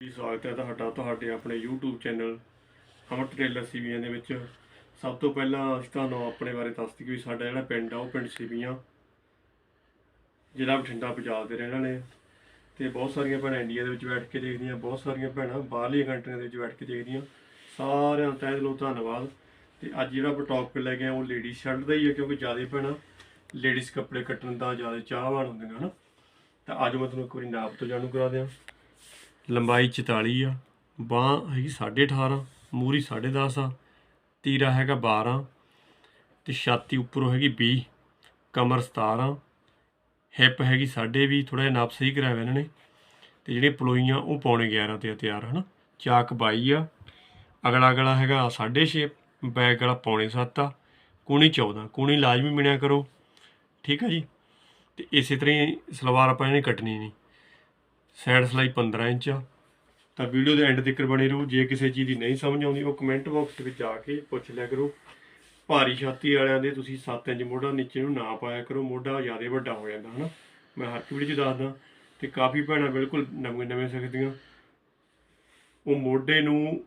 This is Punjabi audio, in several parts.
ਜੀ ਸਵਾਗਤ ਹੈ ਤੁਹਾਡਾ, ਤੁਹਾਡੇ ਆਪਣੇ YouTube ਚੈਨਲ ਅਮਰ ਟ੍ਰੇਲਰ ਸੀਵੀਆਂ ਦੇ ਵਿੱਚ। ਸਭ ਤੋਂ ਪਹਿਲਾਂ ਅਸੀਂ ਤੁਹਾਨੂੰ ਆਪਣੇ ਬਾਰੇ ਦੱਸ ਦਈਏ ਵੀ ਸਾਡਾ ਜਿਹੜਾ ਪਿੰਡ ਆ, ਉਹ ਪਿੰਡ ਸੀਵੀਆਂ ਜਿਹੜਾ ਬਠਿੰਡਾ ਪੰਜਾਬ ਦੇ ਰਹਿਣ ਨੇ ਆ। ਤੇ ਬਹੁਤ ਸਾਰੀਆਂ ਭੈਣਾਂ ਇੰਡੀਆ ਦੇ ਵਿੱਚ ਬੈਠ ਕੇ ਦੇਖਦੀਆਂ, ਬਹੁਤ ਸਾਰੀਆਂ ਭੈਣਾਂ ਬਾਹਰਲੀਆਂ ਕੰਟਰੀਆਂ ਦੇ ਵਿੱਚ ਬੈਠ ਕੇ ਦੇਖਦੀਆਂ। ਸਾਰਿਆਂ ਦਾ ਤਹਿ ਦਿਲੋਂ ਧੰਨਵਾਦ। ਤੇ ਅੱਜ ਜਿਹੜਾ ਆਪਾਂ ਟੌਪਿਕ ਲੈ ਕੇ ਆਏ, ਉਹ ਲੇਡੀ ਸ਼ਰਟ ਦਾ ਹੀ ਹੈ ਕਿਉਂਕਿ ਜ਼ਿਆਦਾ ਭੈਣਾਂ ਲੇਡੀਜ਼ ਕੱਪੜੇ ਕੱਟਣ ਦਾ ਜ਼ਿਆਦਾ ਚਾਹਵਾਨ ਹੁੰਦੀਆਂ, ਹਨ? ਤਾਂ ਅੱਜ ਮੈਂ ਤੁਹਾਨੂੰ ਇੱਕ ਵਾਰੀ ਨਾਪ ਤੋਂ ਜਾਣੂ ਕਰਾ ਦਿਆਂ। ਲੰਬਾਈ 44 ਆ, ਬਾਹ ਹੈਗੀ 18.5 ਮੂਰੀ 10.5 ਆ, ਤੀਰਾ ਹੈਗਾ 12 ਤੇ ਛਾਤੀ ਉੱਪਰੋਂ ਹੈਗੀ 20 ਕਮਰ 17 ਹਿੱਪ ਹੈਗੀ 20 ਥੋੜਾ ਜਿਹਾ ਨਾਪ ਸਹੀ ਕਰਾਇਆ ਇਹਨਾਂ ਨੇ ਤੇ ਜਿਹੜੀਆਂ ਪਲੋਈਆਂ ਉਹ ਪੌਣੇ 11 ਤੇ ਆ ਤਿਆਰ, ਹਨ? ਚਾਕ 22 ਆ, ਅਗਲਾ ਅਗਲਾ ਹੈਗਾ 6.5 ਬੈਕ ਗਲਾ ਪੌਣੇ 7 ਆ, ਕੂਣੀ 14 ਕੂਣੀ ਲਾਜ਼ਮੀ ਮਿਣਿਆ ਕਰੋ, ਠੀਕ ਆ ਜੀ? ਤੇ ਇਸੇ ਤਰ੍ਹਾਂ ਹੀ ਸਲਵਾਰ ਆਪਾਂ ਇਹਨੇ ਕੱਟਣੀ ਨਹੀਂ। ਸਾਈਡ ਸਲਾਈ 15 ਇੰਚ ਆ। ਤਾਂ ਵੀਡੀਓ ਦੇ ਐਂਡ ਤੱਕ ਬਣੇ ਰਹੋ। ਜੇ ਕਿਸੇ ਚੀਜ਼ ਦੀ ਨਹੀਂ ਸਮਝ ਆਉਂਦੀ, ਉਹ ਕਮੈਂਟ ਬਾਕਸ ਵਿੱਚ ਆ ਕੇ ਪੁੱਛ ਲਿਆ ਕਰੋ। ਭਾਰੀ ਛਾਤੀ ਵਾਲਿਆਂ ਦੇ ਤੁਸੀਂ 7 ਇੰਚ ਮੋਢਾ ਨੀਚੇ ਨੂੰ ਨਾ ਪਾਇਆ ਕਰੋ। ਮੋਢਾ ਜ਼ਿਆਦਾ ਵੱਡਾ ਹੋ ਜਾਂਦਾ, ਹਨਾ? ਮੈਂ ਹਰ ਵੀਡੀਓ 'ਚ ਦੱਸਦਾ। ਤੇ ਕਾਫੀ ਭੈਣਾਂ ਬਿਲਕੁਲ ਨਵੇਂ ਨਵੇਂ ਸਿੱਖਦੀਆਂ। ਉਹ ਮੋਢੇ ਨੂੰ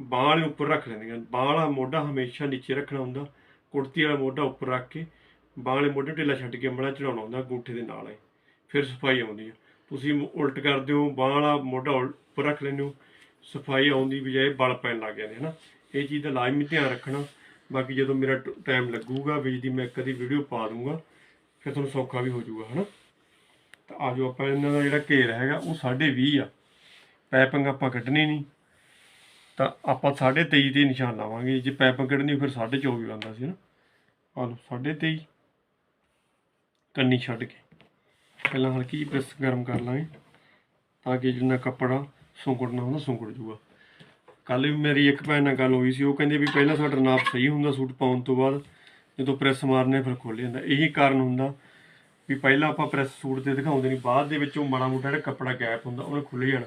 ਬਾਂਹ ਵਾਲੇ ਉੱਪਰ ਰੱਖ ਲੈਂਦੀਆਂ। ਬਾਂਹ ਵਾਲਾ ਮੋਢਾ ਹਮੇਸ਼ਾ ਨੀਚੇ ਰੱਖਣਾ ਹੁੰਦਾ। ਕੁੜਤੀ ਵਾਲਾ ਮੋਢਾ ਉੱਪਰ ਰੱਖ ਕੇ ਬਾਂਹ ਵਾਲੇ ਮੋਢੇ ਢਿੱਲਾ ਛੱਡ ਕੇ ਅੰਬਲਾ ਚੜਾਉਣਾ ਹੁੰਦਾ, ਅੰਗੂਠੇ ਦੇ ਨਾਲ ਹੀ। ਫਿਰ ਸਫ਼ਾਈ ਆਉਂਦੀ ਹੈ ਤੁਸੀਂ ਉਲਟ ਕਰਦੇ ਹੋ, ਬਾਂਹ ਵਾਲਾ ਮੋਢਾ ਉਲ- ਉੱਪਰ ਰੱਖ ਲੈਂਦੇ ਹੋ, ਸਫ਼ਾਈ ਆਉਣ ਦੀ ਬਜਾਏ ਬਲ ਪੈਣ ਲੱਗ ਜਾਂਦੇ ਹਨਾ ਇਹ ਚੀਜ਼ ਦਾ ਲਾਜ਼ਮੀ ਧਿਆਨ ਰੱਖਣਾ। ਬਾਕੀ ਜਦੋਂ ਮੇਰਾ ਟਾਈਮ ਲੱਗੂਗਾ ਵਿੱਚ ਦੀ ਮੈਂ ਕਦੀ ਵੀਡੀਓ ਪਾ ਦੂੰਗਾ, ਫਿਰ ਤੁਹਾਨੂੰ ਸੌਖਾ ਵੀ ਹੋ ਜਾਊਗਾ, ਹਨਾ। ਤਾਂ ਆਜੋ ਆਪਾਂ, ਇਹਨਾਂ ਦਾ ਜਿਹੜਾ ਘੇਰ ਹੈਗਾ, ਉਹ 20.5 ਆ। ਪੈਪਿੰਗ ਆਪਾਂ ਕੱਢਣੀ ਨਹੀਂ। ਤਾਂ ਆਪਾਂ 23.5 ਤੇ ਨਿਸ਼ਾਨ ਲਾਵਾਂਗੇ। ਜੇ ਪੈਪਿੰਗ ਕੱਢਣੀ, ਫਿਰ 24.5 ਆਉਂਦਾ ਸੀ ਨਾ। ਆ ਲਓ 23.5 ਕੰਨੀ ਛੱਡ ਕੇ। ਪਹਿਲਾਂ ਹਲਕੀ ਜਿਹੀ ਪ੍ਰੈਸ ਗਰਮ ਕਰ ਲਾਂਗੇ, ਤਾਂ ਕਿ ਜਿੰਨਾ ਕੱਪੜਾ ਸੁੰਗੜਨਾ ਹੁੰਦਾ ਸੁੰਗੜ ਜੂਗਾ ਕੱਲ ਵੀ ਮੇਰੀ ਇੱਕ ਭੈਣ ਨਾਲ ਗੱਲ ਹੋਈ ਸੀ, ਉਹ ਕਹਿੰਦੇ ਵੀ ਪਹਿਲਾਂ ਸਾਡਾ ਨਾਪ ਸਹੀ ਹੁੰਦਾ ਸੂਟ ਪਾਉਣ ਤੋਂ ਬਾਅਦ, ਜਦੋਂ ਪ੍ਰੈਸ ਮਾਰਨੇ ਫਿਰ ਖੁੱਲ ਜਾਂਦਾ। ਇਹੀ ਕਾਰਨ ਹੁੰਦਾ ਵੀ ਪਹਿਲਾਂ ਆਪਾਂ ਪ੍ਰੈਸ ਸੂਟ ਤੇ ਦਿਖਾਉਂਦੇ ਨਹੀਂ, ਬਾਅਦ ਦੇ ਵਿੱਚ ਉਹ ਮਾੜਾ ਮੋਟਾ ਜਿਹੜਾ ਕੱਪੜਾ ਗੈਪ ਹੁੰਦਾ, ਉਹਨੇ ਖੁੱਲ ਜਾਣਾ।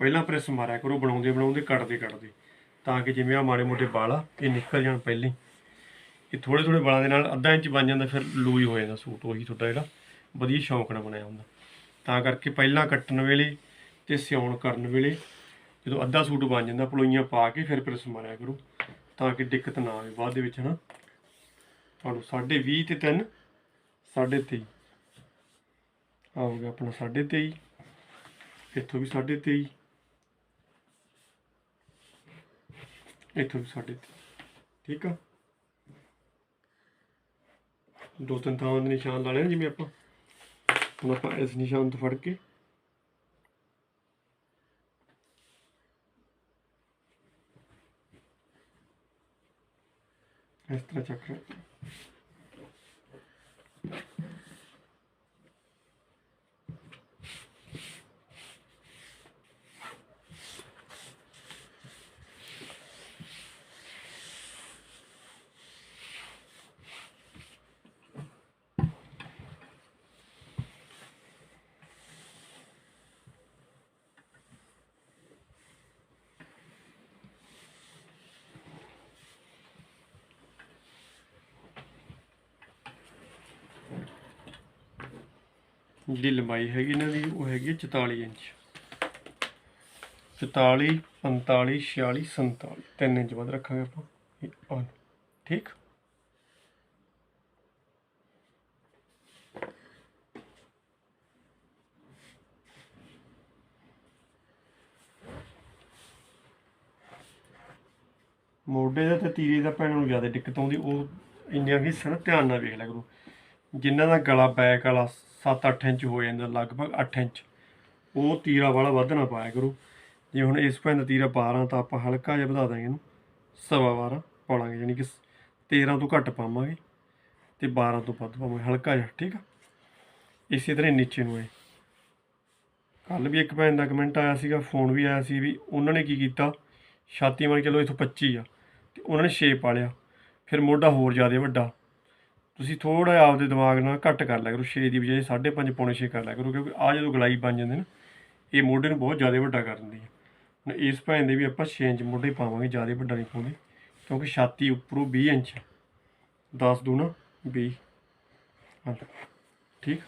ਪਹਿਲਾਂ ਪ੍ਰੈਸ ਮਾਰਿਆ ਕਰੋ, ਬਣਾਉਂਦੇ ਬਣਾਉਂਦੇ, ਕੱਟਦੇ ਕੱਟਦੇ, ਤਾਂ ਕਿ ਜਿਵੇਂ ਆ ਮਾੜੇ ਮੋਟੇ ਵਾਲ ਆ, ਇਹ ਨਿਕਲ ਜਾਣ ਪਹਿਲਾਂ ਹੀ। ਇਹ ਥੋੜੇ ਥੋੜੇ ਵਾਲਾਂ ਦੇ ਨਾਲ ਅੱਧਾ ਇੰਚ ਬਣ ਜਾਂਦਾ, ਫਿਰ ਲੂਈ ਹੋ ਜਾਂਦਾ ਸੂਟ, ਉਹੀ ਤੁਹਾਡਾ ਜਿਹੜਾ ਵਧੀਆ ਸ਼ੌਂਕ ਨਾਲ ਬਣਾਇਆ ਹੁੰਦਾ। ਤਾਂ ਕਰਕੇ ਪਹਿਲਾਂ ਕੱਟਣ ਵੇਲੇ ਤੇ ਸਿਉਣ ਕਰਨ ਵੇਲੇ ਜਦੋਂ ਅੱਧਾ ਸੂਟ ਬਣ ਜਾਂਦਾ, ਪਲੋਈਆਂ ਪਾ ਕੇ ਫਿਰ ਪ੍ਰੈਸ ਮਾਰਿਆ ਕਰੋ। ਤਾਂ ਕਿ ਦਿੱਕਤ ਨਾ ਆਵੇ ਬਾਅਦ ਦੇ ਵਿੱਚ, ਹਨਾ। ਤੁਹਾਨੂੰ 20.5 ਤੇ 3 23.5 ਆ ਹੋ ਗਿਆ ਆਪਣਾ 23.5 ਇੱਥੋਂ ਵੀ 23.5 ਇੱਥੋਂ ਵੀ 23.5 ਠੀਕ ਆ? ਦੋ ਤਿੰਨ ਥਾਵਾਂ ਦੇ ਨਿਸ਼ਾਨ ਲਾ ਲੈਣ ਜਿਵੇਂ ਆਪਾਂ। ਹੁਣ ਆਪਾਂ ਇਸ ਨਿਸ਼ਾਨ ਤੋਂ ਫੜ ਕੇ ਜਿਹੜੀ ਲੰਬਾਈ ਹੈਗੀ ਇਹਨਾਂ ਦੀ, ਉਹ ਹੈਗੀ ਹੈ 44 ਇੰਚ। 44 45 46 47 ਤਿੰਨ ਇੰਚ ਵੱਧ ਰੱਖਾਂਗੇ ਆਪਾਂ। ਇਹ on ਠੀਕ? ਮੋਢੇ ਦਾ ਤੇ ਤੀਰੇ ਦਾ ਭੈਣਾਂ ਨੂੰ ਜ਼ਿਆਦਾ ਦਿੱਕਤ ਆਉਂਦੀ, ਉਹ ਇੰਨੀਆਂ ਵੀ ਸਨ ਧਿਆਨ ਨਾਲ ਵੇਖ ਲਿਆ ਕਰੋ। ਜਿਨ੍ਹਾਂ ਦਾ ਗਲਾ ਬੈਕ ਵਾਲਾ 7-8 ਇੰਚ ਹੋ ਜਾਂਦਾ, ਲਗਭਗ 8 ਇੰਚ। ਉਹ ਤੀਰਾ ਵਾਲਾ ਵੱਧ ਨਾ ਪਾਇਆ ਕਰੋ। ਜੇ ਹੁਣ ਇਸ ਭੈਣ ਦਾ ਤੀਰਾ 12 ਤਾਂ ਆਪਾਂ ਹਲਕਾ ਜਿਹਾ ਵਧਾ ਦਾਂਗੇ ਇਹਨੂੰ। ਸਵਾ 12 ਪਾਲਾਂਗੇ, ਯਾਨੀ ਕਿ 13 ਤੋਂ ਘੱਟ ਪਾਵਾਂਗੇ ਤੇ 12 ਤੋਂ ਵੱਧ ਪਾਵਾਂਗੇ, ਹਲਕਾ ਜਿਹਾ, ਠੀਕ ਆ? ਇਸੇ ਤਰ੍ਹਾਂ ਨੀਚੇ ਨੂੰ ਹੈ ਕੱਲ ਵੀ ਇੱਕ ਭੈਣ ਦਾ ਕਮੈਂਟ ਆਇਆ ਸੀਗਾ ਫੋਨ ਵੀ ਆਇਆ ਸੀ ਵੀ ਉਹਨਾਂ ਨੇ ਕੀ ਕੀਤਾ? ਛਾਤੀ ਮੰਨ ਕੇ ਚਲੋ ਇਥੋਂ 25 ਆ, ਤੇ ਉਹਨਾਂ ਨੇ ਸ਼ੇਪ ਪਾ ਲਿਆ। ਫਿਰ ਮੋਢਾ ਹੋਰ ਜ਼ਿਆਦਾ ਵੱਡਾ। ਤੁਸੀਂ ਥੋੜਾ ਜਿਹਾ ਆਪਦੇ ਦਿਮਾਗ ਨਾਲ ਘੱਟ ਕਰ ਲਿਆ ਕਰੋ 6 ਦੀ ਬਜਾਏ 5.5 ਪੌਣੇ 6 ਕਰ ਲਿਆ ਕਰੋ, ਕਿਉਂਕਿ ਆ ਜਦੋਂ ਗਲਾਈ ਬਣ ਜਾਂਦੇ ਨੇ, ਇਹ ਮੋਢੇ ਨੂੰ ਬਹੁਤ ਜ਼ਿਆਦਾ ਵੱਡਾ ਕਰ ਦਿੰਦੀ ਹੈ। ਹੁਣ ਇਸ ਭੈਣ ਦੇ ਵੀ ਆਪਾਂ 6 ਇੰਚ ਮੋਢੇ ਪਾਵਾਂਗੇ, ਜ਼ਿਆਦਾ ਵੱਡਾ ਨਹੀਂ ਪਾਉਂਦੇ, ਕਿਉਂਕਿ ਛਾਤੀ ਉੱਪਰੋਂ 20 ਇੰਚ 10 ਦੂਣਾ 20 ਠੀਕ?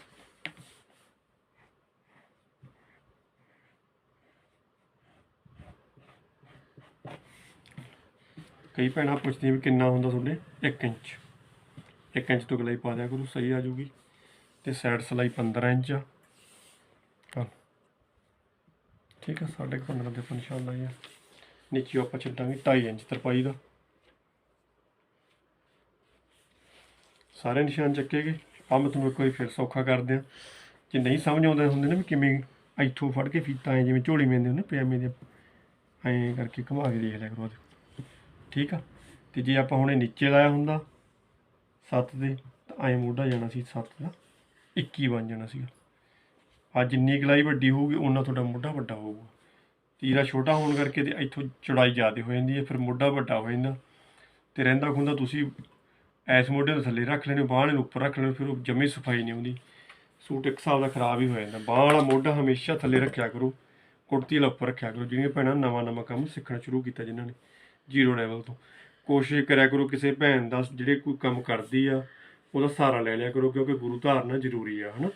ਕਈ ਭੈਣਾਂ ਪੁੱਛਦੀਆਂ ਵੀ ਕਿੰਨਾ ਹੁੰਦਾ ਤੁਹਾਡੇ? 1 ਇੰਚ। 1 ਇੰਚ ਤੋਂ ਗਲਾਈ ਪਾ ਦਿਆ ਕਰੋ, ਸਹੀ ਆ ਜੂਗੀ ਤੇ ਸਾਈਡ ਸਲਾਈ 15 ਇੰਚ ਆ। ਠੀਕ ਆ ਸਾਢੇ ਕੁ 15 ਦੇ ਆਪਾਂ ਨਿਸ਼ਾਨ ਲਾਈਏ ਨੀਚੇ ਆਪਾਂ ਛੱਡਾਂਗੇ 2.5 ਇੰਚ ਤਰਪਾਈ ਦਾ। ਸਾਰੇ ਨਿਸ਼ਾਨ ਚੱਕੇ ਗਏ। ਆ ਮੈਂ ਤੁਹਾਨੂੰ ਇੱਕ ਵਾਰੀ ਫਿਰ ਸੌਖਾ ਕਰਦੇ ਆ ਜੇ ਨਹੀਂ ਸਮਝ ਆਉਂਦੇ ਹੁੰਦੇ ਨੇ ਵੀ ਕਿਵੇਂ ਇੱਥੋਂ ਫੜ ਕੇ ਫੀਤਾ ਐ ਜਿਵੇਂ ਝੋਲੀ ਮੇਂਦੇ ਹੁੰਦੇ ਪਜਾਮੇ ਦੇ, ਐਂ ਕਰਕੇ ਘੁਮਾ ਕੇ ਦੇਖ ਲਿਆ ਕਰੋ ਠੀਕ ਆ? ਤੇ ਜੇ ਆਪਾਂ ਹੁਣੇ ਨੀਚੇ ਲਾਇਆ ਹੁੰਦਾ 7 ਦੇ, ਤਾਂ ਐਂ ਮੋਢਾ ਜਾਣਾ ਸੀ 7 ਦਾ 21 ਬਣ ਜਾਣਾ ਸੀਗਾ। ਆ ਜਿੰਨੀ ਗਲਾਈ ਵੱਡੀ ਹੋਊਗੀ ਉਹਨਾਂ ਤੁਹਾਡਾ ਮੋਢਾ ਵੱਡਾ ਹੋਊਗਾ। ਤੀਰਾ ਛੋਟਾ ਹੋਣ ਕਰਕੇ ਤੇ ਇੱਥੋਂ ਚੌੜਾਈ ਜ਼ਿਆਦਾ ਹੋ ਜਾਂਦੀ ਹੈ, ਫਿਰ ਮੋਢਾ ਵੱਡਾ ਹੋ ਜਾਂਦਾ। ਤੇ ਰਹਿੰਦਾ ਖੁੰਦਾ ਤੁਸੀਂ ਐਸ ਮੋਢੇ ਨੂੰ ਥੱਲੇ ਰੱਖ ਲੈਣੇ, ਬਾਹਾਂ ਨੂੰ ਉੱਪਰ ਰੱਖ ਲੈਣੇ, ਫਿਰ ਉਹ ਜਮੀ ਸਫ਼ਾਈ ਨਹੀਂ ਹੁੰਦੀ। ਸੂਟ ਇੱਕ ਹਿਸਾਬ ਦਾ ਖਰਾਬ ਹੀ ਹੋ ਜਾਂਦਾ। ਬਾਹਾਂ ਵਾਲਾ ਮੋਢਾ ਹਮੇਸ਼ਾ ਥੱਲੇ ਰੱਖਿਆ ਕਰੋ, ਕੁੜਤੀ ਵਾਲਾ ਉੱਪਰ ਰੱਖਿਆ ਕਰੋ। ਜਿਹੜੀਆਂ ਭੈਣਾਂ ਨਵਾਂ ਨਵਾਂ ਕੰਮ ਸਿੱਖਣਾ ਸ਼ੁਰੂ ਕੀਤਾ ਜਿਨ੍ਹਾਂ ਨੇ, ਜ਼ੀਰੋ ਲੈਵਲ ਤੋਂ। ਕੋਸ਼ਿਸ਼ ਕਰਿਆ ਕਰੋ ਕਿਸੇ ਭੈਣ ਦਾ ਜਿਹੜੇ ਕੋਈ ਕੰਮ ਕਰਦੀ ਆ, ਉਹਦਾ ਸਹਾਰਾ ਲੈ ਲਿਆ ਕਰੋ ਕਿਉਂਕਿ ਗੁਰੂ ਧਾਰਨਾ ਜ਼ਰੂਰੀ ਆ, ਹਨਾ?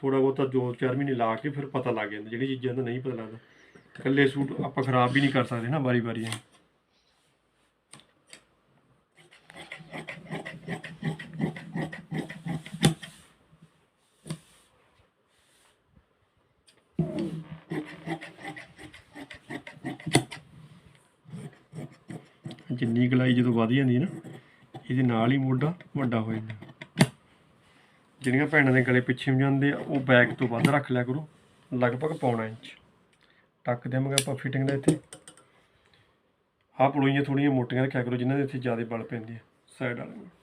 ਥੋੜਾ ਬਹੁਤਾ ਦੋ ਚਾਰ ਮਹੀਨੇ ਲਾ ਕੇ ਫਿਰ ਪਤਾ ਲੱਗ ਜਾਂਦਾ ਜਿਹੜੀ ਚੀਜ਼ਾਂ ਦਾ ਨਹੀਂ ਪਤਾ ਲੱਗਦਾ। ਇਕੱਲੇ ਸੂਟ ਆਪਾਂ ਖਰਾਬ ਵੀ ਨਹੀਂ ਕਰ ਸਕਦੇ ਨਾ ਵਾਰੀ ਵਾਰੀ ਜਿੰਨੀ ਗਲਾਈ ਜਦੋਂ ਵਧ ਜਾਂਦੀ ਹੈ ਨਾ, ਇਹਦੇ ਨਾਲ ਹੀ ਮੋਢਾ ਵੱਡਾ ਹੋ ਜਾਂਦਾ। ਜਿਹੜੀਆਂ ਭੈਣਾਂ ਦੇ ਗਲੇ ਪਿੱਛੇ ਨੂੰ ਜਾਂਦੇ ਆ, ਉਹ ਬੈਕ ਤੋਂ ਵੱਧ ਰੱਖ ਲਿਆ ਕਰੋ, ਲਗਭਗ ਪੌਣਾ ਇੰਚ। ਟੱਕ ਦੇਵਾਂਗੇ ਆਪਾਂ ਫਿਟਿੰਗ ਦਾ ਇੱਥੇ। ਆਹ ਪਲੋਈਆਂ ਥੋੜੀਆਂ ਮੋਟੀਆਂ ਰੱਖਿਆ ਕਰੋ, ਜਿਨ੍ਹਾਂ ਦੇ ਇੱਥੇ ਜ਼ਿਆਦਾ ਬਲ ਪੈਂਦੇ ਆ ਸਾਈਡ ਵਾਲੀਆਂ।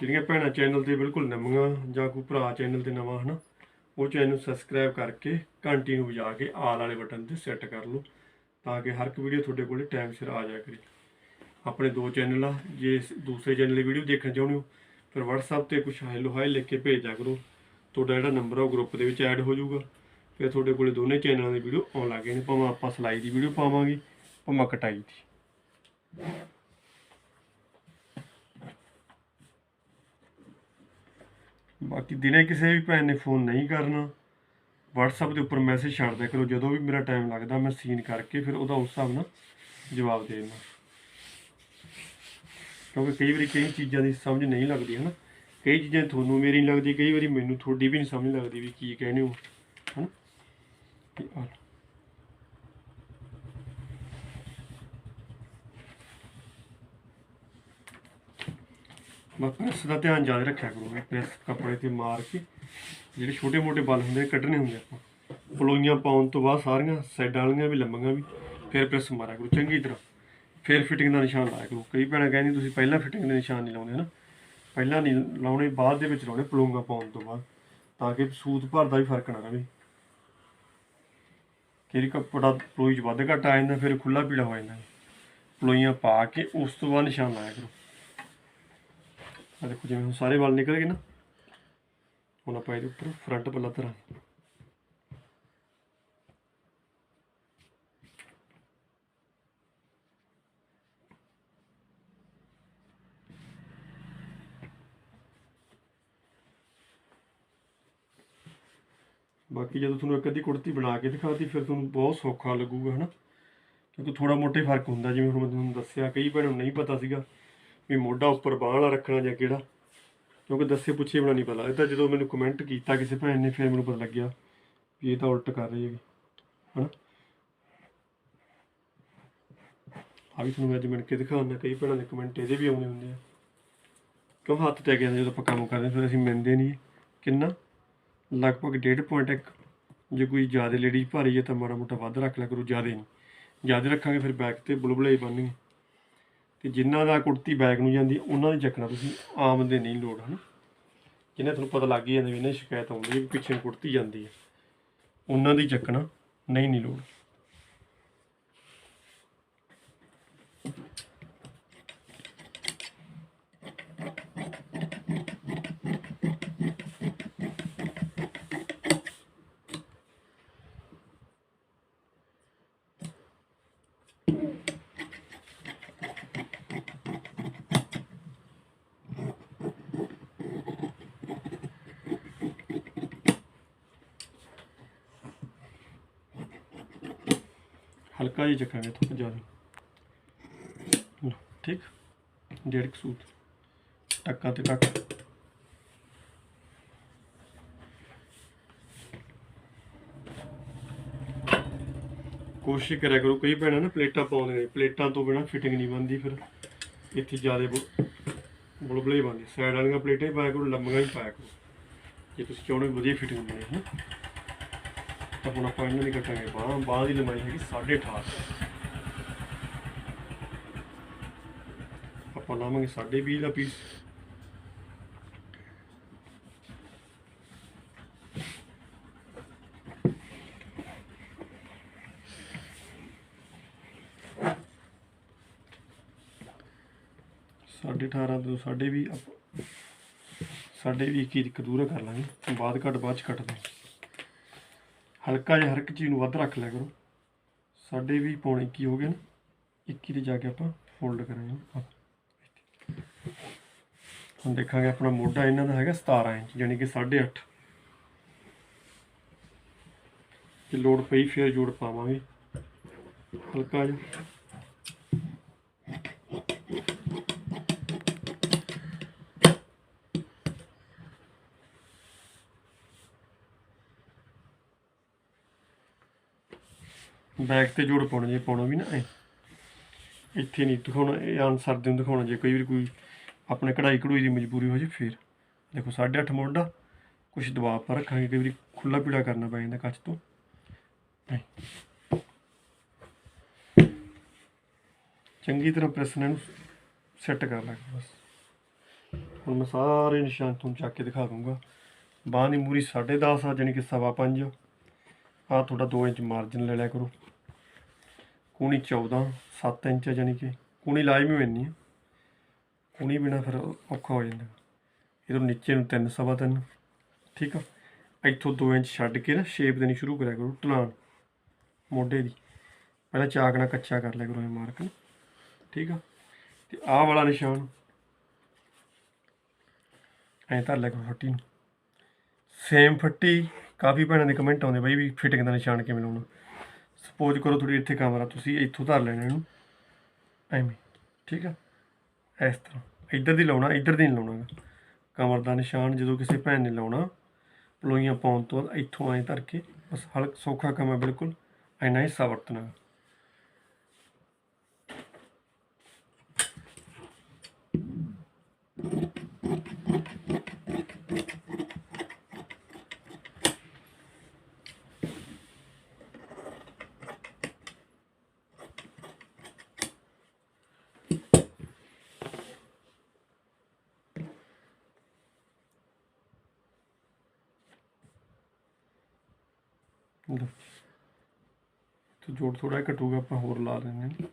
ਜਿਹੜੀਆਂ ਭੈਣਾਂ ਚੈਨਲ ਤੇ ਬਿਲਕੁਲ ਨਵੀਆਂ ਜਾਂ ਕੋਈ ਭਰਾ ਚੈਨਲ ਤੇ ਨਵਾਂ, ਹਨਾ, ਉਹ ਚੈਨਲ ਨੂੰ ਸਬਸਕ੍ਰਾਈਬ ਕਰਕੇ ਘੰਟੀ ਨੂੰ ਵਜਾ ਕੇ ਆਲ ਵਾਲੇ ਬਟਨ ਤੇ ਸੈੱਟ ਕਰ ਲਓ, ਤਾਂ ਕਿ ਹਰ ਇੱਕ ਵੀਡੀਓ ਤੁਹਾਡੇ ਕੋਲੇ ਟਾਈਮ ਸਿਰ ਆ ਜਾਇਆ ਕਰੇ। ਆਪਣੇ ਦੋ ਚੈਨਲ ਆ, ਜੇ ਦੂਸਰੇ ਚੈਨਲ ਦੀ ਵੀਡੀਓ ਦੇਖਣਾ ਚਾਹੁੰਦੇ ਹੋ, ਫਿਰ WhatsApp ਤੇ ਕੁਝ ਹੈਲੋ ਹਾਈ ਲਿਖ ਕੇ ਭੇਜਿਆ ਕਰੋ। ਤੁਹਾਡਾ ਜਿਹੜਾ ਨੰਬਰ ਆ, ਉਹ ਗਰੁੱਪ ਦੇ ਵਿੱਚ ਐਡ ਹੋ ਜਾਊਗਾ। ਫਿਰ ਤੁਹਾਡੇ ਕੋਲੇ ਦੋਨੇ ਚੈਨਲਾਂ ਦੀ ਵੀਡੀਓ ਆਉਣ ਲੱਗ ਜਾਣੀ ਭਾਵੇਂ ਆਪਾਂ ਸਿਲਾਈ ਦੀ ਵੀਡੀਓ ਪਾਵਾਂਗੇ, ਭਾਵੇਂ ਕਟਾਈ ਦੀ। ਬਾਕੀ ਦਿਨੇ ਕਿਸੇ ਵੀ ਭੈਣ ਨੇ ਫੋਨ ਨਹੀਂ ਕਰਨਾ, WhatsApp ਦੇ ਉੱਪਰ ਮੈਸੇਜ ਛੱਡ ਦਿਆ ਕਰੋ, ਜਦੋਂ ਵੀ ਮੇਰਾ ਟਾਈਮ ਲੱਗਦਾ ਮੈਂ ਸੀਨ ਕਰਕੇ ਫਿਰ ਉਹਦਾ ਉਸ ਹਿਸਾਬ ਨਾਲ ਜਵਾਬ ਦੇ ਦਿੰਦਾ। ਕਿਉਂਕਿ ਕਈ ਵਾਰੀ ਕਈ ਚੀਜ਼ਾਂ ਦੀ ਸਮਝ ਨਹੀਂ ਲੱਗਦੀ, ਹਨਾ? ਕਈ ਚੀਜ਼ਾਂ ਤੁਹਾਨੂੰ ਮੇਰੀ ਨਹੀਂ ਲੱਗਦੀ, ਕਈ ਵਾਰੀ ਮੈਨੂੰ ਤੁਹਾਡੀ ਵੀ ਨਹੀਂ ਸਮਝ ਲੱਗਦੀ ਵੀ ਕੀ ਕਹਿੰਦੇ ਹੋ, ਹਨਾ? ਤੇ ਆਹ ਬਸ ਪ੍ਰੈਸ ਦਾ ਧਿਆਨ ਜ਼ਿਆਦਾ ਰੱਖਿਆ ਕਰੋ ਪ੍ਰੈਸ ਕੱਪੜੇ ਤੇ ਮਾਰ ਕੇ। ਜਿਹੜੇ ਛੋਟੇ ਮੋਟੇ ਬਲ ਹੁੰਦੇ ਆ, ਕੱਢਣੇ ਹੁੰਦੇ ਆਪਾਂ। ਪਲੋਈਆਂ ਪਾਉਣ ਤੋਂ ਬਾਅਦ ਸਾਰੀਆਂ ਸਾਈਡਾਂ ਵਾਲੀਆਂ ਵੀ ਲੰਮੀਆਂ ਵੀ ਫਿਰ ਪ੍ਰੈਸ ਮਾਰਿਆ ਕਰੋ ਚੰਗੀ ਤਰ੍ਹਾਂ। ਫਿਰ ਫਿਟਿੰਗ ਦਾ ਨਿਸ਼ਾਨ ਲਾਇਆ ਕਰੋ। ਕਈ ਭੈਣਾਂ ਕਹਿੰਦੀ ਤੁਸੀਂ ਪਹਿਲਾਂ ਫਿਟਿੰਗ ਦੇ ਨਿਸ਼ਾਨ ਨਹੀਂ ਲਾਉਂਦੇ ਹਨਾ ਪਹਿਲਾਂ ਨਹੀਂ ਲਾਉਣੇ ਬਾਅਦ ਦੇ ਵਿੱਚ ਲਾਉਣੇ ਪਲੋਈਆਂ ਪਾਉਣ ਤੋਂ ਬਾਅਦ ਤਾਂ ਕਿ ਸੂਤ ਭਰ ਦਾ ਵੀ ਫ਼ਰਕ ਨਾ ਰਵੇ। ਕਿਹੜੀ ਕੱਪੜਾ ਪਲੋਈ 'ਚ ਵੱਧ ਘੱਟ ਆ ਜਾਂਦਾ ਫਿਰ ਖੁੱਲਾ ਪੀੜਾ ਹੋ ਜਾਂਦਾ। ਪਲੋਈਆਂ ਪਾ ਕੇ ਉਸ ਤੋਂ ਬਾਅਦ ਨਿਸ਼ਾਨ ਲਾਇਆ ਕਰੋ। ਆ ਦੇਖੋ, ਜਿਵੇਂ ਹੁਣ ਸਾਰੇ ਵਾਲ ਨਿਕਲ ਗਏ ਨਾ, ਹੁਣ ਆਪਾਂ ਇਹਦੇ ਉੱਪਰ ਫਰੰਟ ਪੱਲਾ ਧਰਾਂ ਬਾਕੀ ਜਦੋਂ ਤੁਹਾਨੂੰ ਇੱਕ ਅੱਧੀ ਕੁੜਤੀ ਬਣਾ ਕੇ ਦਿਖਾਤੀ, ਫਿਰ ਤੁਹਾਨੂੰ ਬਹੁਤ ਸੌਖਾ ਲੱਗੂਗਾ, ਹਨਾ? ਕਿਉਂਕਿ ਥੋੜਾ ਮੋਟਾ ਹੀ ਫ਼ਰਕ ਹੁੰਦਾ, ਜਿਵੇਂ ਹੁਣ ਮੈਂ ਤੁਹਾਨੂੰ ਦੱਸਿਆ, ਕਈ ਭੈਣਾਂ ਨੂੰ ਨਹੀਂ ਪਤਾ ਸੀਗਾ ਵੀ ਮੋਢਾ ਉੱਪਰ ਬਾਂਹ ਵਾਲਾ ਰੱਖਣਾ ਜਾਂ ਕਿਹੜਾ। ਕਿਉਂਕਿ ਦੱਸੇ ਪੁੱਛੇ ਬਣਾ ਨਹੀਂ ਪਤਾ। ਇਹ ਤਾਂ ਜਦੋਂ ਮੈਨੂੰ ਕਮੈਂਟ ਕੀਤਾ ਕਿਸੇ ਭੈਣ ਨੇ, ਫਿਰ ਮੈਨੂੰ ਪਤਾ ਲੱਗਿਆ ਵੀ ਇਹ ਤਾਂ ਉਲਟ ਕਰ ਰਹੀ ਹੈਗੀ। ਹਨਾ? ਆ ਵੀ ਤੁਹਾਨੂੰ ਅੱਜ ਮਿਣ ਕੇ ਦਿਖਾਉਣਾ ਕਈ ਭੈਣਾਂ ਦੇ ਕਮੈਂਟ ਇਹਦੇ ਵੀ ਆਉਂਦੇ ਹੁੰਦੇ ਆ। ਕਿਉਂ ਹੱਥ ਤੇ ਗਿਆ ਜਦੋਂ ਆਪਾਂ ਕੰਮ ਕਰਦੇ ਫਿਰ ਅਸੀਂ ਮਿਲਦੇ ਨਹੀਂ। ਕਿੰਨਾ? ਲਗਭਗ 1.5 ਜੇ ਕੋਈ ਜ਼ਿਆਦਾ ਲੇਡੀਜ਼ ਭਾਰੀ ਹੈ ਤਾਂ ਮਾੜਾ ਮੋਟਾ ਵੱਧ ਰੱਖ ਲਿਆ ਕਰੋ, ਜ਼ਿਆਦਾ ਨਹੀਂ। ਜ਼ਿਆਦਾ ਰੱਖਾਂਗੇ, ਫਿਰ ਬੈਕ ਤੇ ਬੁਲਬੁਲੇ ਹੀ ਬਣਨਗੇ ਤੇ ਜਿਨ੍ਹਾਂ ਦਾ ਕੁੜਤੀ ਬੈਗ ਨੂੰ ਜਾਂਦੀ, ਉਹਨਾਂ ਦੀ ਚੱਕਣਾ ਤੁਸੀਂ ਆਮ ਦੇ ਨਹੀਂ ਲੋੜ, ਹਨ? ਜਿਹਨਾਂ ਤੁਹਾਨੂੰ ਪਤਾ ਲੱਗ ਹੀ ਜਾਂਦਾ ਵੀ ਇਹਨਾਂ ਦੀ ਸ਼ਿਕਾਇਤ ਆਉਂਦੀ ਹੈ ਵੀ ਪਿੱਛੇ ਨੂੰ ਕੁੜਤੀ ਜਾਂਦੀ ਹੈ। ਉਹਨਾਂ ਦੀ ਚੱਕਣਾ ਨਹੀਂ ਨਹੀਂ ਲੋੜ। ਹਲਕਾ ਜਿਹਾ ਚੱਕਾਂਗੇ ਥੋੜਾ ਜ਼ਿਆਦਾ। ਠੀਕ? ਡੇਢ ਕੁ ਟੱਕਾ ਤੇ ਟੱਕ। ਕੋਸ਼ਿਸ਼ ਕਰਿਆ ਕਰੋ, ਕਈ ਭੈਣਾਂ ਨਾ ਪਲੇਟਾਂ ਪਾਉਂਦੇ ਨੇ ਪਲੇਟਾਂ ਤੋਂ ਬਿਨਾ ਫਿਟਿੰਗ ਨਹੀਂ ਬਣਦੀ ਫਿਰ। ਇੱਥੇ ਜ਼ਿਆਦਾ ਬੁਲਬੁਲੇ ਬਣਦੇ। ਸਾਈਡ ਵਾਲੀਆਂ ਪਲੇਟਾਂ ਹੀ ਪਾਇਆ ਕਰੋ, ਲੰਮੀਆਂ ਹੀ ਪਾਇਆ ਕਰੋ। ਜੇ ਤੁਸੀਂ ਚਾਹੁੰਦੇ ਵਧੀਆ ਫਿਟਿੰਗ ਬਣੇ, ਹੈ। ਤਾਂ ਹੁਣ ਆਪਾਂ ਇਹਨਾਂ ਦੀ ਕੱਟਾਂਗੇ ਬਾਹਾਂ। ਬਾਹਾਂ ਦੀ ਲੰਬਾਈ ਹੈਗੀ 8.5 ਆਪਾਂ ਲਾਵਾਂਗੇ 20.5 ਦਾ ਪੀਸ ਸਾਢੇ 18 ਤੋਂ ਸਾਢੇ ਵੀ ਆਪਾਂ ਸਾਢੇ ਵੀ 21 ਇੱਕ ਦੂਰ ਕਰ ਲਾਂਗੇ। ਬਾਅਦ ਘੱਟ ਬਾਅਦ ਚ ਕੱਟ ਦਾਂਗੇ ਹਲਕਾ ਜਿਹਾ ਹਰ ਇੱਕ ਚੀਜ਼ ਨੂੰ ਵੱਧ ਰੱਖ ਲਿਆ ਕਰੋ। ਸਾਢੇ ਵੀ ਪੌਣੇ 21 ਹੋ ਗਏ ਨਾ। 21 ਤੇ ਜਾ ਕੇ ਆਪਾਂ ਫੋਲਡ ਕਰਾਂਗੇ ਹੁਣ। ਦੇਖਾਂਗੇ ਆਪਣਾ ਮੋਢਾ ਇਹਨਾਂ ਦਾ ਹੈਗਾ 17 ਇੰਚ ਯਾਨੀ ਕਿ 8.5 ਜੇ ਲੋਡ ਪਈ ਫਿਰ ਜੋੜ ਪਾਵਾਂਗੇ। ਹਲਕਾ ਜਿਹਾ। ਬੈਕ ਤੇ ਜੋੜ ਪਾਉਣਾ, ਜੇ ਪਾਉਣਾ ਵੀ ਨਾ ਐ ਇੱਥੇ ਨਹੀਂ ਦਿਖਾਉਣਾ, ਇਹ ਆਨਸਰ ਦੇ ਨੂੰ ਦਿਖਾਉਣਾ, ਜੇ ਕਈ ਵਾਰ ਕੋਈ ਆਪਣੇ ਕਢਾਈ ਕਢੂਈ ਦੀ ਮਜਬੂਰੀ ਹੋ ਜੇ, ਫਿਰ। ਦੇਖੋ 8.5 ਮੋਢਾ ਕੁਝ ਦਬਾਅ ਪਰ ਰੱਖਾਂਗੇ, ਕਈ ਵਾਰੀ ਖੁੱਲਾ ਪੀੜਾ ਕਰਨਾ ਪੈ ਜਾਂਦਾ ਕੱਚ ਤੋਂ। ਐਂ। ਚੰਗੀ ਤਰ੍ਹਾਂ ਪ੍ਰੈਸ ਨੂੰ ਸੈੱਟ ਕਰ ਲਾਂਗੇ ਬਸ। ਹੁਣ ਮੈਂ ਸਾਰੇ ਨਿਸ਼ਾਨ ਤੁਹਾਨੂੰ ਚੱਕ ਕੇ ਦਿਖਾ ਦੂੰਗਾ। ਬਾਂਹ ਦੀ ਮੂਰੀ 10.5 ਆ, ਜਾਣੀ ਕਿ ਸਵਾ ਪੰਜ ਆ ਤੁਹਾਡਾ 2 ਇੰਚ ਮਾਰਜਨ ਲੈ ਲਿਆ ਕਰੋ। ਕੂਣੀ 14 7 ਇੰਚ ਆ ਜਾਣੀ ਕਿ। ਕੂਣੀ ਲਾਜ਼ਮੀ ਮੈਨੀ ਆ। ਕੂਣੀ ਬਿਨਾ ਫਿਰ ਔਖਾ ਹੋ ਜਾਂਦਾ। ਇਹਦੋਂ ਨੀਚੇ ਨੂੰ 3 ਸਵਾ ਤਿੰਨ। ਠੀਕ ਆ? ਇੱਥੋਂ 2 ਇੰਚ ਛੱਡ ਕੇ ਨਾ ਸ਼ੇਪ ਦੇਣੀ ਸ਼ੁਰੂ ਕਰਿਆ ਕਰੋ ਢਲਾਣ ਮੋਢੇ ਦੀ। ਪਹਿਲਾਂ ਚਾਕ ਨਾਲ ਕੱਚਾ ਕਰ ਲਿਆ ਕਰੋ ਇਹ ਮਾਰਕ ਨੂੰ। ਠੀਕ ਆ? ਤੇ ਆਹ ਵਾਲਾ ਨਿਸ਼ਾਨ। ਐਂ ਧਰ ਲਿਆ ਕਰੋ ਫੱਟੀ ਨੂੰ। ਸੇਮ ਫੱਟੀ ਕਾਫੀ ਭੈਣਾਂ ਦੇ ਕਮੈਂਟ ਆਉਂਦੇ ਬਾਈ ਵੀ ਫਿਟਿੰਗ ਦਾ ਨਿਸ਼ਾਨ ਕਿਵੇਂ ਲਾਉਣਾ ਸਪੋਜ਼ ਕਰੋ ਤੁਹਾਡੀ ਇੱਥੇ ਕੈਮਰਾ ਤੁਸੀਂ ਇੱਥੋਂ ਧਰ ਲੈਣਾ ਇਹਨੂੰ ਐਵੇਂ, ਠੀਕ ਆ ਇਸ ਤਰ੍ਹਾਂ ਇੱਧਰ ਦੀ ਲਾਉਣਾ, ਇੱਧਰ ਦੀ ਨਹੀਂ ਲਾਉਣਾ ਗਾ। ਕਮਰ ਦਾ ਨਿਸ਼ਾਨ ਜਦੋਂ ਕਿਸੇ ਭੈਣ ਨੇ ਲਾਉਣਾ, ਪਲੋਈਆਂ ਪਾਉਣ ਤੋਂ ਬਾਅਦ ਇੱਥੋਂ ਐਂ ਧਰ ਕੇ ਬਸ ਹਲਕ ਸੌਖਾ ਕੰਮ ਹੈ ਬਿਲਕੁਲ ਐਨਾ ਹਿੱਸਾ ਵਰਤਣਾ ਗਾ। ਲਓ। ਤੇ ਜੋੜ ਥੋੜਾ ਘਟੂਗਾ ਆਪਾਂ ਹੋਰ ਲਾ ਲੈਂਦੇ ਹਾਂ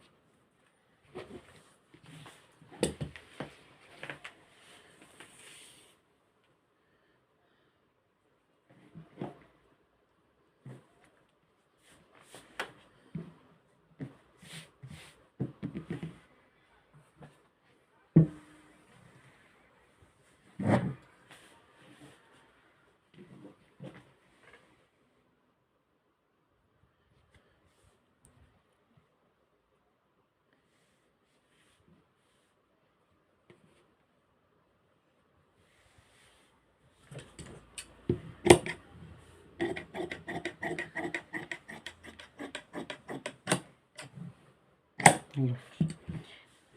ਲਓ।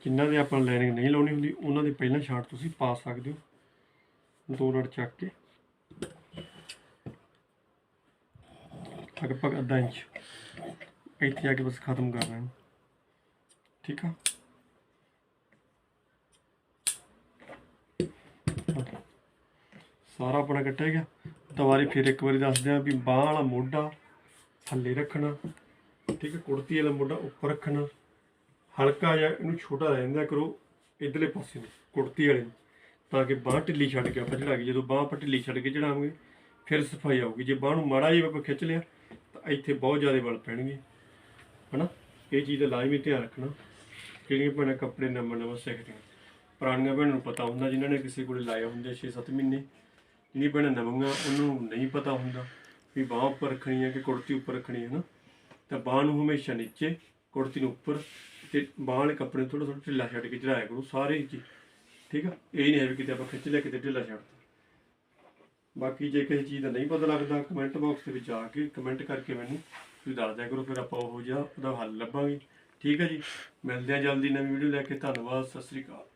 ਜਿਨ੍ਹਾਂ ਦੇ ਆਪਾਂ ਲਾਈਨਿੰਗ ਨਹੀਂ ਲਾਉਣੀ ਹੁੰਦੀ, ਉਹਨਾਂ ਦੇ ਪਹਿਲਾਂ ਸ਼ਾਟ ਤੁਸੀਂ ਪਾ ਸਕਦੇ ਹੋ। ਦੋ ਰੜ ਚੱਕ ਕੇ। ਲਗਭਗ ਅੱਧਾ ਇੰਚ। ਇੱਥੇ ਆ ਕੇ ਬਸ ਖਤਮ ਕਰ ਲੈਣਾ ਠੀਕ ਆ? ਸਾਰਾ ਆਪਣਾ ਕੱਟਿਆ ਗਿਆ। ਦੁਬਾਰੇ ਫਿਰ ਇੱਕ ਵਾਰੀ ਦੱਸਦੇ ਆ ਵੀ ਬਾਹ ਵਾਲਾ ਮੋਢਾ ਥੱਲੇ ਰੱਖਣਾ। ਠੀਕ ਹੈ ਕੁੜਤੀ ਵਾਲਾ ਮੋਢਾ ਉੱਪਰ ਰੱਖਣਾ। ਹਲਕਾ ਜਿਹਾ ਇਹਨੂੰ ਛੋਟਾ ਰਹਿੰਦਾ ਕਰੋ, ਇਧਰਲੇ ਪਾਸੇ ਨੂੰ, ਕੁੜਤੀ ਵਾਲੇ ਨੂੰ, ਤਾਂ ਕਿ ਬਾਹ ਢਿੱਲੀ ਛੱਡ ਕੇ ਆਪਾਂ ਚੜਾ ਜਦੋਂ ਬਾਹ ਆਪਾਂ ਢਿੱਲੀ ਛੱਡ ਕੇ ਚੜਾਵਾਂਗੇ ਫਿਰ ਸਫ਼ਾਈ ਆਊਗੀ। ਜੇ ਬਾਹ ਨੂੰ ਮਾੜਾ ਜਿਹਾ ਆਪਾਂ ਖਿੱਚ ਲਿਆ, ਤਾਂ ਇੱਥੇ ਬਹੁਤ ਜ਼ਿਆਦਾ ਵਲ ਪੈਣਗੇ। ਹਨਾ? ਇਹ ਚੀਜ਼ ਦਾ ਲਾਜ਼ਮੀ ਧਿਆਨ ਰੱਖਣਾ। ਜਿਹੜੀਆਂ ਭੈਣਾਂ ਕੱਪੜੇ ਨਵਾਂ ਨਵਾਂ ਸਿੱਖਦੀਆਂ। ਪੁਰਾਣੀਆਂ ਭੈਣਾਂ ਨੂੰ ਪਤਾ ਹੁੰਦਾ, ਜਿਨ੍ਹਾਂ ਨੇ ਕਿਸੇ ਕੋਲੇ ਲਾਇਆ ਹੁੰਦੇ 6-7 ਮਹੀਨੇ। ਜਿਹੜੀ ਭੈਣਾਂ ਨਵੀਆਂ ਉਹਨਾਂ ਨੂੰ ਨਹੀਂ ਪਤਾ ਹੁੰਦਾ ਵੀ ਬਾਹ ਉੱਪਰ ਰੱਖਣੀ ਹੈ ਕਿ ਕੁੜਤੀ ਉੱਪਰ ਰੱਖਣੀ ਹੈ ਨਾ ਤਾਂ ਬਾਹ ਨੂੰ ਹਮੇਸ਼ਾ ਨੀਚੇ ਕੁੜਤੀ ਨੂੰ ਉੱਪਰ ਤੇ ਬਾਂਹ ਵਾਲੇ ਕੱਪੜੇ ਨੂੰ ਥੋੜਾ ਥੋੜਾ ਢਿੱਲਾ ਛੱਡ ਕੇ ਚੜਾਇਆ ਕਰੋ, ਸਾਰੇ ਜੀ। ਠੀਕ ਆ? ਇਹ ਨਹੀਂ ਹੈ ਵੀ ਕਿਤੇ ਆਪਾਂ ਖਿੱਚ ਲਿਆ, ਕਿਤੇ ਢਿੱਲਾ ਛੱਡਤਾ ਬਾਕੀ ਜੇ ਕਿਸੇ ਚੀਜ਼ ਦਾ ਨਹੀਂ ਪਤਾ ਲੱਗਦਾ ਕਮੈਂਟ ਬਾਕਸ ਦੇ ਵਿੱਚ ਆ ਕੇ ਕਮੈਂਟ ਕਰਕੇ ਮੈਨੂੰ ਤੁਸੀਂ ਦੱਸ ਦਿਆ ਕਰੋ, ਫਿਰ ਆਪਾਂ ਉਹ ਜਿਹਾ ਉਹਦਾ ਹੱਲ ਲੱਭਾਂਗੇ। ਠੀਕ ਹੈ ਜੀ? ਮਿਲਦੇ ਹਾਂ ਜਲਦੀ ਨਵੀਂ ਵੀਡੀਓ ਲੈ ਕੇ। ਧੰਨਵਾਦ, ਸਤਿ ਸ੍ਰੀ ਅਕਾਲ।